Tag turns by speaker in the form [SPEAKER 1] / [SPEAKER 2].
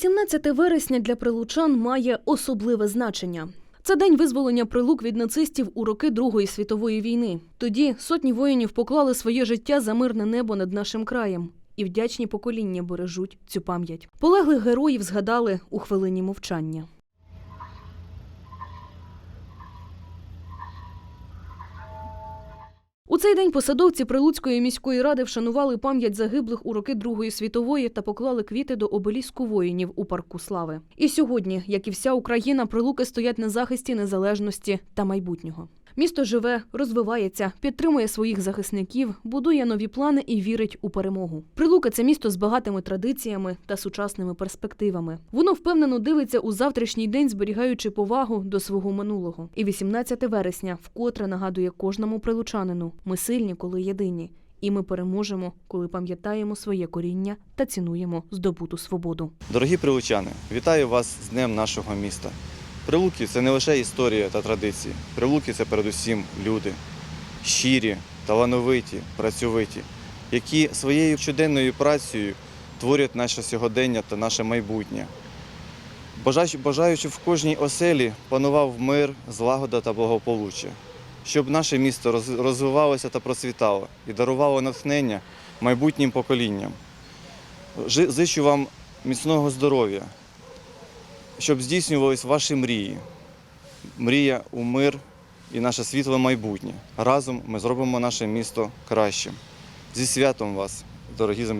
[SPEAKER 1] 18 вересня для прилучан має особливе значення. Це день визволення прилук від нацистів у роки Другої світової війни. Тоді сотні воїнів поклали своє життя за мирне небо над нашим краєм. І вдячні покоління бережуть цю пам'ять. Полеглих героїв згадали у хвилині мовчання. У цей день посадовці Прилуцької міської ради вшанували пам'ять загиблих у роки Другої світової та поклали квіти до обеліску воїнів у парку слави. І сьогодні, як і вся Україна, прилуки стоять на захисті незалежності та майбутнього. Місто живе, розвивається, підтримує своїх захисників, будує нові плани і вірить у перемогу. Прилуки це місто з багатими традиціями та сучасними перспективами. Воно впевнено дивиться у завтрашній день, зберігаючи повагу до свого минулого. І 18 вересня вкотре нагадує кожному прилучанину: ми сильні, коли єдині, і ми переможемо, коли пам'ятаємо своє коріння та цінуємо здобуту свободу.
[SPEAKER 2] Дорогі прилучани, вітаю вас з Днем нашого міста. Прилуки це не лише історія та традиції. Прилуки це передусім люди, щирі, талановиті, працьовиті, які своєю щоденною працею творять наше сьогодення та наше майбутнє. Бажаючи, в кожній оселі панував мир, злагода та благополуччя, щоб наше місто розвивалося та процвітало і дарувало натхнення майбутнім поколінням. Зичу вам міцного здоров'я, щоб здійснювались ваші мрії. Мрія у мир і наше світле майбутнє. Разом ми зробимо наше місто кращим. Зі святом вас, дорогі земляки!